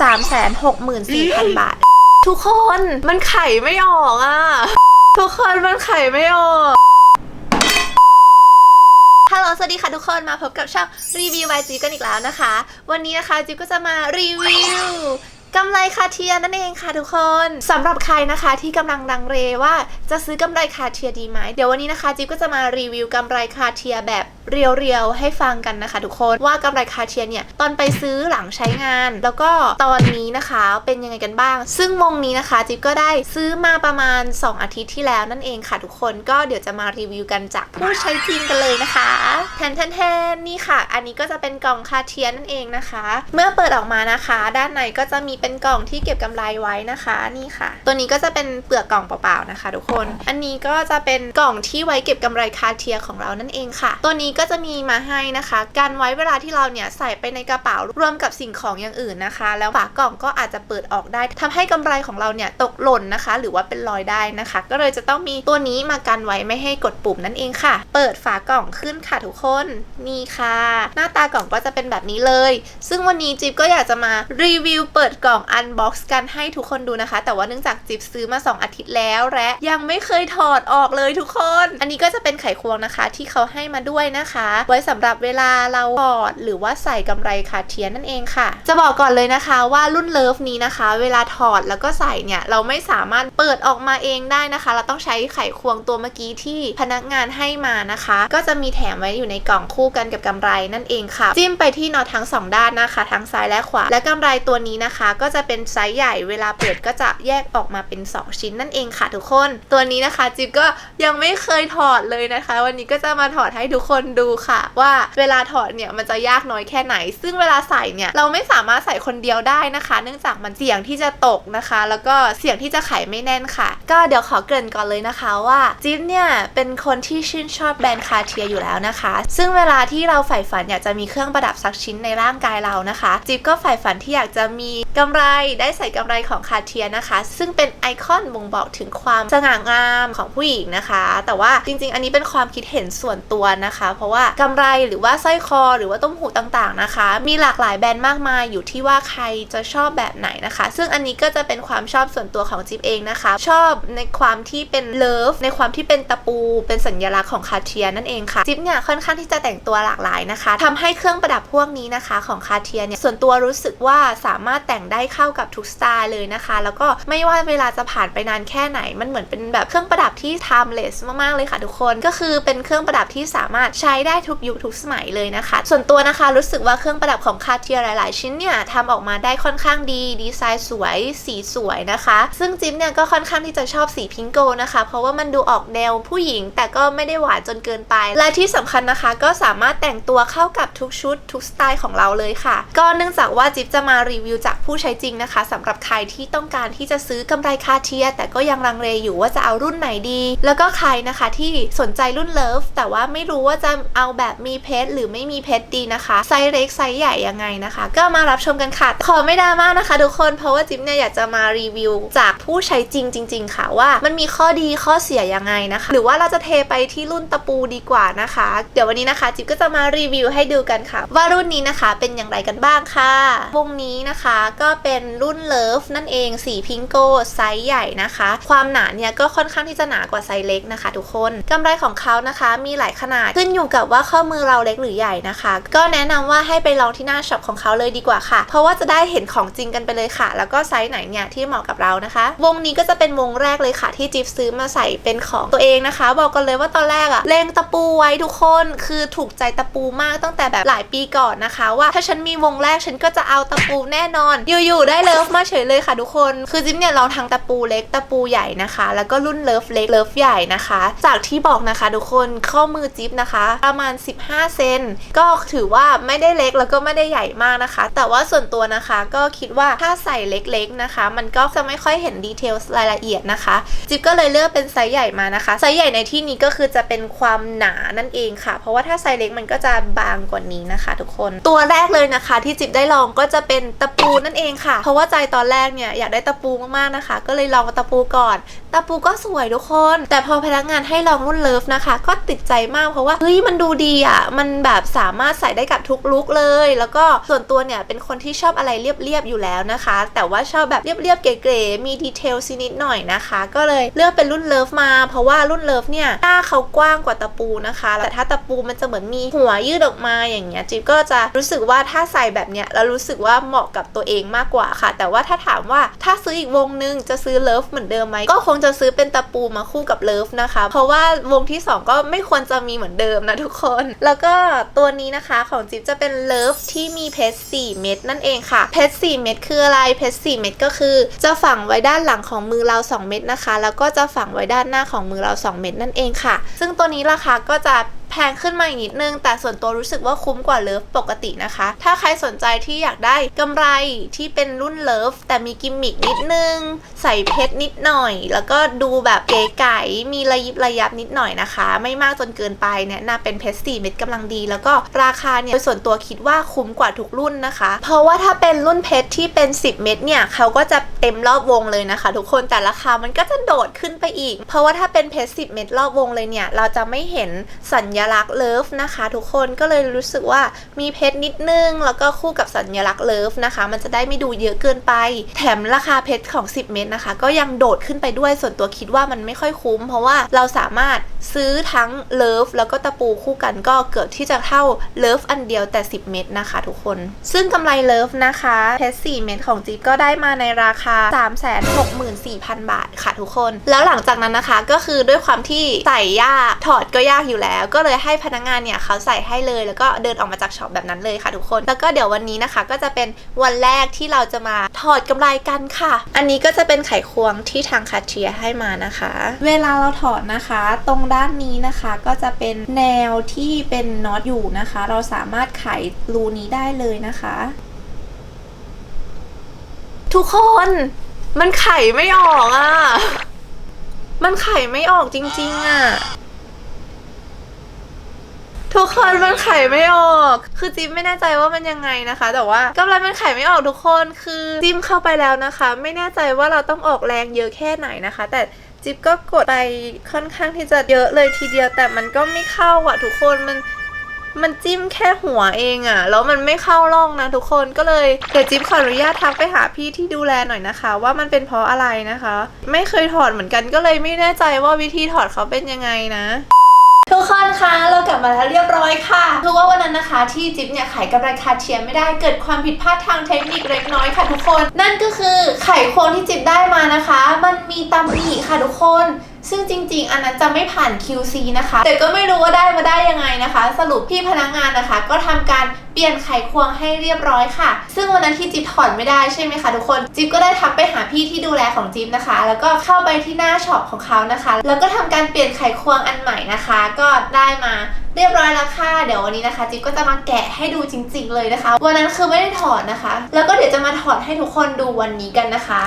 364,000 บาท ทุกคนมันไขไม่ออกอะ ทุกคนมันไขไม่ออกฮัลโหล สวัสดีค่ะทุกคน มาพบกับช่องรีวิววายจีกันอีกแล้วนะคะ วันนี้นะคะจิ๊บก็จะมารีวิว กำไรคาเทียนั่นเองค่ะทุกคนสำหรับใครนะคะที่กำลังลังเลว่าจะซื้อกำไรคาเทียดีไหมเดี๋ยววันนี้นะคะจิ๊บก็จะมารีวิวกำไรคาเทียแบบเรียวๆให้ฟังกันนะคะ ทุกคนว่ากำไรคาเทียเนี่ยตอนไปซื้อหลังใช้งาน แล้วก็ตอนนี้นะคะเป็นยังไงกันบ้าง ซึ่งวงนี้นะคะจิ๊บก็ได้ซื้อมาประมาณ 2 อาทิตย์ที่แล้วนั่นเองค่ะทุกคนก็เดี๋ยวจะมารีวิวกันจากผู้ใช้จริงกันเลยนะคะแทนแทนแทนนี่ค่ะ อันนี้ก็จะเป็นกล่องคาเทียนั่นเองนะคะ เมื่อเปิดออกมานะคะ ด้านในก็จะมีเป็นกล่องที่เก็บกำไรไว้นะคะนี่ค่ะ ตัวนี้ก็จะเป็นเปลือกกล่องเปล่าๆนะคะ ทุกคน อันนี้ก็จะเป็นกล่องที่ไว้เก็บกำไรคาเทียของเรานั่นเองค่ะ ตัวนี้ก็จะมีมาให้นะคะการไว้เวลาที่เราเนี่ยใส่ไปในกระเป๋ารวมกับสิ่งของอย่างอื่นนะคะ แล้วฝากล่องก็อาจจะเปิดออกได้ทำให้กำไรของเราเนี่ยตกหล่นนะคะ หรือว่าเป็นรอยได้นะคะ ก็เลยจะต้องมีตัวนี้มากันไว้ไม่ให้กดปุ่มนั่นเองค่ะ เปิดฝากล่องขึ้นค่ะทุกคนนี่ค่ะ หน้าตากล่องก็จะเป็นแบบนี้เลย ซึ่งวันนี้จิ๊บก็อยากจะมารีวิวเปิดกล่องอันบ็อกซ์กันให้ทุกคนดูนะคะ แต่ว่าเนื่องจากจิบซื้อมา 2 อาทิตย์แล้วและยังไม่เคยถอดออกเลยทุกคน อันนี้ก็จะเป็นไขควงนะคะ ที่เขาให้มาด้วยนะคะ ไว้สำหรับเวลาเราถอดหรือว่าใส่กำไรคาเทียนนั่นเองค่ะ จะบอกก่อนเลยนะคะว่ารุ่นเลิฟนี้นะคะ เวลาถอดแล้วก็ใส่เนี่ยเราไม่สามารถเปิดออกมาเองได้นะคะ เราต้องใช้ไขควงตัวเมื่อกี้ที่พนักงานให้มานะคะ ก็จะมีแถมไว้อยู่ในกล่องคู่กันกับกำไรนั่นเองค่ะ จิ้มไปที่น็อตทั้งสองด้านนะคะ ทั้งซ้ายและขวา และกำไรตัวนี้นะคะก็จะเป็นไซส์ใหญ่เวลาเปิดก็จะแยกออกมาเป็น 2 ชิ้นนั่นเองค่ะทุกคน ตัวนี้นะคะจิ๊บก็ยังไม่เคยถอดเลยนะคะ วันนี้ก็จะมาถอดให้ทุกคนดูค่ะ ว่าเวลาถอดเนี่ยมันจะยากน้อยแค่ไหน ซึ่งเวลาใส่เนี่ยเราไม่สามารถใส่คนเดียวได้นะคะ เนื่องจากมันเสี่ยงที่จะตกนะคะ แล้วก็เสี่ยงที่จะไขไม่แน่นค่ะ ก็เดี๋ยวขอเกริ่นก่อนเลยนะคะว่าจิ๊บเนี่ยเป็นคนที่ชื่นชอบแบรนด์คาเทียอยู่แล้วนะคะ ซึ่งเวลาที่เราใฝ่ฝันอยากจะมีเครื่องประดับสักชิ้นในร่างกายเรานะคะ จิ๊บก็ใฝ่ฝันที่อยากจะมีกำไรได้ใส่กำไรของคาเทียนะคะ ซึ่งเป็นไอคอนบ่งบอกถึงความสง่างามของผู้หญิงนะคะ แต่ว่าจริง ๆ อันนี้เป็นความคิดเห็นส่วนตัวนะคะ เพราะว่ากำไรหรือว่าสร้อยคอ หรือว่าต้มหูต่างๆนะคะ มีหลากหลายแบรนด์มากมายอยู่ที่ว่าใครจะชอบแบบไหนนะคะ ซึ่งอันนี้ก็จะเป็นความชอบส่วนตัวของจิ๊บเองนะคะ ชอบในความที่เป็นเลิฟในความที่เป็นตะปู เป็นสัญลักษณ์ของคาเทียนั่นเองค่ะจิ๊บเนี่ยค่อนข้างที่จะแต่งตัวหลากหลายนะคะทำให้เครื่องประดับพวกนี้นะคะ ของคาเทียเนี่ยส่วนตัวรู้สึกว่าสามารถแต่งได้เข้ากับทุกสไตล์เลยนะคะ แล้วก็ไม่ว่าเวลาจะผ่านไปนานแค่ไหน มันเหมือนเป็นแบบเครื่องประดับที่ timeless มากๆเลยค่ะทุกคน ก็คือเป็นเครื่องประดับที่สามารถใช้ได้ทุกยุคทุกสมัยเลยนะคะ ส่วนตัวนะคะรู้สึกว่าเครื่องประดับของคาเทียหลาย ๆ ชิ้นเนี่ยทำออกมาได้ค่อนข้างดี ดีไซน์สวย สีสวยนะคะ ซึ่งจิ๊บเนี่ยก็ค่อนข้างที่จะชอบสีพิงโกนะคะ เพราะว่ามันดูออกแนวผู้หญิง แต่ก็ไม่ได้หวานจนเกินไป และที่สำคัญนะคะ ก็สามารถแต่งตัวเข้ากับทุกชุดทุกสไตล์ของเราเลยค่ะ ก็เนื่องจากว่าจิ๊บจะมารีวิวจากผู้ใช้จริงนะคะสำหรับใครที่ต้องการที่จะซื้อกำไรคาเทีย แต่ก็ยังลังเลอยู่ว่าจะเอารุ่นไหนดี แล้วก็ใครนะคะที่สนใจรุ่นเลิฟแต่ว่าไม่รู้ว่าจะเอาแบบมีเพชรหรือไม่มีเพชรดีนะคะไซส์เล็กไซส์ใหญ่ยังไงนะคะ ก็มารับชมกันค่ะ ขอไม่ดราม่านะคะ ทุกคนเพราะว่าจิ๊บเนี่ยอยากจะมารีวิว จากผู้ใช้จริงจริง ๆ ค่ะว่ามันมีข้อดีข้อเสียยังไงนะคะ หรือว่าเราจะเทไปที่รุ่นตะปูดีกว่านะคะ เดี๋ยววันนี้นะคะ จิ๊บก็จะมารีวิวให้ดูกันค่ะ ว่ารุ่นนี้นะคะเป็นอย่างไรกันบ้างค่ะวงนี้นะคะก็เป็นรุ่นเลิฟนั่นเองสีพิงโกไซส์ใหญ่นะคะ ความหนาเนี่ยก็ค่อนข้างที่จะหนากว่าไซส์เล็กนะคะ ทุกคนกำไรของเขานะคะมีหลายขนาดขึ้นอยู่กับว่าข้อมือเราเล็กหรือใหญ่นะคะ ก็แนะนำว่าให้ไปลองที่หน้าช็อปของเขาเลยดีกว่าค่ะ เพราะว่าจะได้เห็นของจริงกันไปเลยค่ะ แล้วก็ไซส์ไหนเนี่ยที่เหมาะกับเรานะคะ วงนี้ก็จะเป็นวงแรกเลยค่ะ ที่จิ๊บซื้อมาใส่เป็นของตัวเองนะคะ บอกกันเลยว่าตอนแรกอะเลงตะปูไว้ทุกคนคือถูกใจตะปูมากตั้งแต่แบบหลายปีก่อนนะคะ ว่าถ้าฉันมีวงแรกฉันก็จะเอาตะปูแน่นอนอยู่อยู่ได้เลิฟมาเฉยเลยค่ะทุกคน คือจิ๊บเนี่ยลองทั้งตะปูเล็กตะปูใหญ่นะคะ แล้วก็รุ่นเลิฟเล็กเลิฟใหญ่นะคะ จากที่บอกนะคะทุกคนข้อมือจิ๊บนะคะ ประมาณ 15 เซนก็ถือว่าไม่ได้เล็กแล้วก็ไม่ได้ใหญ่มากนะคะ แต่ว่าส่วนตัวนะคะก็คิดว่าถ้าใส่เล็กๆนะคะ มันก็จะไม่ค่อยเห็นดีเทลรายละเอียดนะคะ จิ๊บก็เลยเลือกเป็นไซส์ใหญ่มานะคะไซส์ใหญ่ในที่นี้ก็คือจะเป็นความหนานั่นเองค่ะ เพราะว่าถ้าไซส์เล็กมันก็จะบางกว่านี้นะคะ ทุกคน ตัวแรกเลยนะคะ ที่จิ๊บได้ลองก็จะเป็นตะปูนั่นเององค่ะ เพราะว่าใจตอนแรกเนี่ยอยากได้ตะปูมากๆนะคะ ก็เลยลองตะปูก่อน ตะปูก็สวยทุกคน แต่พอพนักงานให้ลองรุ่นเลิฟนะคะ ก็ติดใจมากเพราะว่าเฮ้ยมันดูดีอะ มันแบบสามารถใส่ได้กับทุกลุคเลย แล้วก็ส่วนตัวเนี่ยเป็นคนที่ชอบอะไรเรียบๆอยู่แล้วนะคะ แต่ว่าชอบแบบเรียบๆเก๋ๆมีดีเทลซีนิดหน่อยนะคะ ก็เลยเลือกเป็นรุ่นเลิฟมา เพราะว่ารุ่นเลิฟเนี่ยหน้าเขากว้างกว่าตะปูนะคะ แต่ถ้าตะปูมันจะเหมือนมีหัวยืดออกมาอย่างเงี้ยจิ๊บก็จะรู้สึกว่าถ้าใส่แบบเนี้ยแล้วรู้สึกว่าเหมาะกับตัวเองมากกว่าค่ะ แต่ว่าถ้าถามว่าถ้าซื้ออีกวงนึงจะซื้อเลิฟเหมือนเดิมไหมก็คงจะซื้อเป็นตะปูมาคู่กับเลิฟนะคะ เพราะว่าวงที่สองก็ไม่ควรจะมีเหมือนเดิมนะทุกคน แล้วก็ตัวนี้นะคะของจิ๊บจะเป็นเลิฟที่มีเพชร4เม็ดนั่นเองค่ะเพชร4เม็ดคืออะไรเพชร4เม็ดก็คือจะฝังไว้ด้านหลังของมือเรา 2 เม็ดนะคะ แล้วก็จะฝังไว้ด้านหน้าของมือเรา 2 เม็ดนั่นเองค่ะ ซึ่งตัวนี้ราคาก็จะ แพงขึ้นมาอีกนิดนึง แต่ส่วนตัวรู้สึกว่าคุ้มกว่าเลิฟปกตินะคะ ถ้าใครสนใจที่อยากได้กำไรที่เป็นรุ่นเลิฟแต่มีกิมมิกนิดนึง ใส่เพชรนิดหน่อย แล้วก็ดูแบบเก๋ไก๋มีระยิบระยับนิดหน่อยนะคะ ไม่มากจนเกินไปแนะนำเป็นเพชร4เม็ดกำลังดี แล้วก็ราคาเนี่ยโดยส่วนตัวคิดว่าคุ้มกว่าทุกรุ่นนะคะ เพราะว่าถ้าเป็นรุ่นเพชรที่เป็น 10 เม็ดเนี่ยเขาก็จะเต็มรอบวงเลยนะคะ ทุกคนแต่ราคามันก็จะโดดขึ้นไปอีก เพราะว่าถ้าเป็นเพชร10 เม็ดรอบวงเลยเนี่ยเราจะไม่เห็นสัญลักษณ์เลิฟนะคะ ทุกคนก็เลยรู้สึกว่ามีเพชรนิดนึง แล้วก็คู่กับสัญลักษณ์เลิฟนะคะ มันจะได้ไม่ดูเยอะเกินไป แถมราคาเพชรของ 10 เม็ดนะคะ ก็ยังโดดขึ้นไปด้วยส่วนตัวคิดว่ามันไม่ค่อยคุ้ม เพราะว่าเราสามารถซื้อทั้งเลิฟแล้วก็ตะปูคู่กันก็เกือบที่จะเท่าเลิฟอันเดียวแต่ 10 เม็ดนะคะ ทุกคน ซึ่งกำไรเลิฟนะคะเพชร4เม็ดของจิ๊บก็ได้มาในราคา 364,000 บาทค่ะทุกคน แล้วหลังจากนั้นนะคะก็คือด้วยความที่ใส่ยากถอดก็ยากอยู่แล้วก็เลยให้พนักงานเนี่ยเขาใส่ให้เลยแล้วก็เดินออกมาจากช็อปแบบนั้นเลยค่ะทุกคน แล้วก็เดี๋ยววันนี้นะคะ ก็จะเป็นวันแรกที่เราจะมาถอดกำไรกันค่ะ อันนี้ก็จะเป็นไขควงที่ทางคาเทียให้มานะคะ เวลาเราถอดนะคะ ตรงด้านนี้นะคะก็จะเป็นแนวที่เป็นน็อตอยู่นะคะ เราสามารถไขรูนี้ได้เลยนะคะ ทุกคนมันไขไม่ออกอะ มันไขไม่ออกจริง ๆ อะ ทุกคนมันไขไม่ออก คือจิ๊บไม่แน่ใจว่ามันยังไงนะคะ แต่ว่ากำไรมันไขไม่ออกทุกคนคือจิ้มเข้าไปแล้วนะคะ ไม่แน่ใจว่าเราต้องออกแรงเยอะแค่ไหนนะคะ แต่จิ๊บก็กดไปค่อนข้างที่จะเยอะเลยทีเดียว แต่มันก็ไม่เข้าอะทุกคนมันมันจิ้มแค่หัวเองอะแล้วมันไม่เข้าร่องนะทุกคนก็เลยเดี๋ยวจิ๊บขออนุญาตทักไปหาพี่ที่ดูแลหน่อยนะคะ ว่ามันเป็นเพราะอะไรนะคะ ไม่เคยถอดเหมือนกันก็เลยไม่แน่ใจว่าวิธีถอดเขาเป็นยังไงนะ ทุกคนคะเรากลับมาแล้วเรียบร้อยค่ะคือว่าวันนั้นนะคะที่จิ๊บเนี่ยไขกำไรคาเทียมไม่ได้เกิดความผิดพลาดทางเทคนิคเล็กน้อยค่ะทุกคน นั่นก็คือไขควงที่จิ๊บได้มานะคะ มันมีตำหนิค่ะทุกคนซึ่งจริง ๆ อันนั้นจะไม่ผ่าน QC นะคะ แต่ก็ไม่รู้ว่าได้มาได้ยังไงนะคะ สรุปพี่พนักงานนะคะ ก็ทำการ เปลี่ยนไขควงให้เรียบร้อยค่ะ ซึ่งวันนั้นที่จิ๊บถอดไม่ได้ใช่ไหมคะทุกคนจิ๊บก็ได้ทักไปหาพี่ที่ดูแลของจิ๊บนะคะ แล้วก็เข้าไปที่หน้าช็อปของเขานะคะ แล้วก็ทำการเปลี่ยนไขควงอันใหม่นะคะ ก็ได้มาเรียบร้อยแล้วค่ะ เดี๋ยววันนี้นะคะจิ๊บก็จะมาแกะให้ดูจริง ๆ เลยนะคะ วันนั้นคือไม่ได้ถอดนะคะ แล้วก็เดี๋ยวจะมาถอดให้ทุกคนดูวันนี้กันนะคะ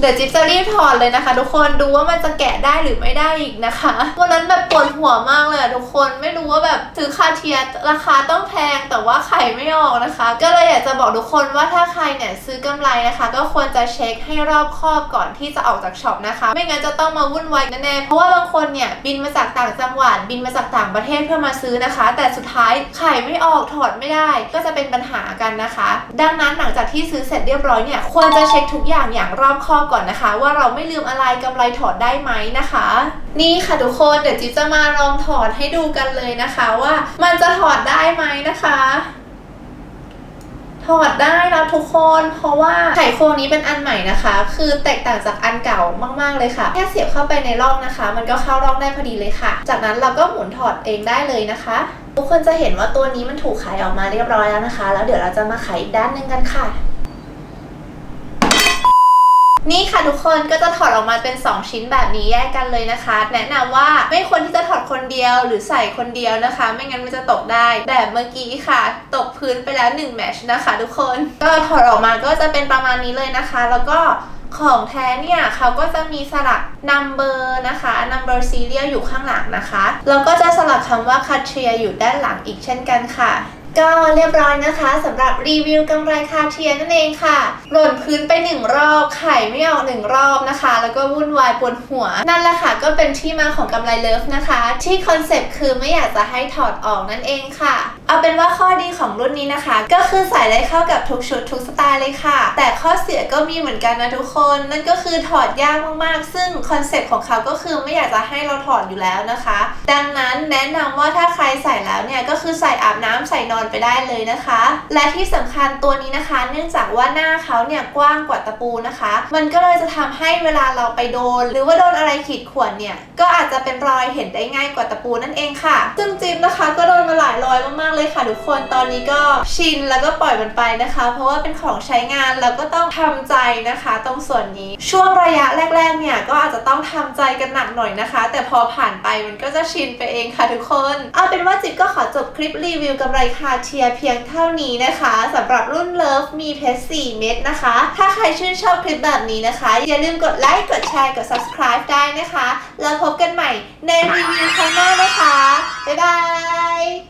เดี๋ยวจิ๊บจะรีบถอดเลยนะคะ ทุกคนดูว่ามันจะแกะได้หรือไม่ได้อีกนะคะวันนั้นแบบปวดหัวมากเลยทุกคนไม่รู้ว่าแบบซื้อคาเทียราคาต้องแพงแต่ว่าไข่ไม่ออกนะคะ ก็เลยอยากจะบอกทุกคนว่าถ้าใครเนี่ยซื้อกำไรนะคะ ก็ควรจะเช็คให้รอบคอบก่อนที่จะออกจากช็อปนะคะ ไม่งั้นจะต้องมาวุ่นวายแน่ๆเพราะว่าบางคนเนี่ยบินมาจากต่างจังหวัดบินมาจากต่างประเทศเพื่อมาซื้อนะคะ แต่สุดท้ายไข่ไม่ออกถอดไม่ได้ ก็จะเป็นปัญหากันนะคะ ดังนั้นหลังจากที่ซื้อเสร็จเรียบร้อยเนี่ยควรจะเช็คทุกอย่างอย่างรอบคอบก่อนนะคะ ว่าเราไม่ลืมอะไรกำไรถอดได้ไหมนะคะ นี่ค่ะทุกคนเดี๋ยวจิ๊บจะมาลองถอดให้ดูกันเลยนะคะว่ามันจะถอดได้ไหมนะคะถอดได้นะทุกคนเพราะว่าไขควงนี้เป็นอันใหม่นะคะ คือแตกต่างจากอันเก่ามากๆเลยค่ะแค่เสียบเข้าไปในร่องนะคะ มันก็เข้าร่องได้พอดีเลยค่ะ จากนั้นเราก็หมุนถอดเองได้เลยนะคะ ทุกคนจะเห็นว่าตัวนี้มันถูกขายออกมาเรียบร้อยแล้วนะคะ แล้วเดี๋ยวเราจะมาไขอีกด้านหนึงกันค่ะ นี่ค่ะทุกคนก็จะถอดออกมาเป็น 2 ชิ้นแบบนี้แยกกันเลยนะคะ แนะนำว่าไม่ควรที่จะถอดคนเดียวหรือใส่คนเดียวนะคะ ไม่งั้นมันจะตกได้แบบเมื่อกี้ค่ะ ตกพื้นไปแล้ว1แมชนะคะ ทุกคนก็ถอดออกมาก็จะเป็นประมาณนี้เลยนะคะ แล้วก็ของแท้เนี่ยเขาก็จะมีสลัก number นะคะ number serial อยู่ข้างหลังนะคะ แล้วก็จะสลักคำว่า c a t r i a อยู่ด้านหลังอีกเช่นกันค่ะ ก็เรียบร้อยนะคะสำหรับรีวิวกำไรคาเทียนั่นเองค่ะ หล่นพื้นไปหนึ่งรอบไข่ไม่ออกหนึ่งรอบนะคะ แล้วก็วุ่นวายปวดหัว นั่นแหละค่ะก็เป็นที่มาของกำไรเลิฟนะคะ ที่คอนเซปต์คือไม่อยากจะให้ถอดออกนั่นเองค่ะเอาเป็นว่าข้อดีของรุ่นนี้นะคะ ก็คือใส่ได้เข้ากับทุกชุดทุกสไตล์เลยค่ะ แต่ข้อเสียก็มีเหมือนกันนะทุกคน นั่นก็คือถอดยากมากๆ ซึ่งคอนเซ็ปต์ของเขาก็คือไม่อยากจะให้เราถอดอยู่แล้วนะคะ ดังนั้นแนะนำว่าถ้าใครใส่แล้วเนี่ยก็คือใส่อาบน้ำใส่นอนไปได้เลยนะคะ และที่สำคัญตัวนี้นะคะ เนื่องจากว่าหน้าเขาเนี่ยกว้างกว่าตะปูนะคะ มันก็เลยจะทำให้เวลาเราไปโดน หรือว่าโดนอะไรขีดข่วนเนี่ยก็อาจจะเป็นรอยเห็นได้ง่ายกว่าตะปูนั่นเองค่ะ ซึ่งจิ๊บนะคะก็โดนมาหลายรอยมากๆเลยค่ะทุกคนตอนนี้ก็ชินแล้วก็ปล่อยมันไปนะคะ เพราะว่าเป็นของใช้งานแล้วก็ต้องทำใจนะคะ ตรงส่วนนี้ช่วงระยะแรก ๆ เนี่ยก็อาจจะต้องทำใจกันหนักหน่อยนะคะ แต่พอผ่านไปมันก็จะชินไปเองค่ะทุกคนเอาเป็นว่าจิ๊บก็ขอจบคลิปรีวิวกำไรคาเทียเพียงเท่านี้นะคะสำหรับรุ่นเลิฟมีเพชร4เม็ดนะคะ ถ้าใครชื่นชอบคลิปแบบนี้นะคะ อย่าลืมกดไลค์กดแชร์กด subscribe ได้นะคะ แล้วพบกันใหม่ในรีวิวครั้งหน้านะคะ บ๊ายบาย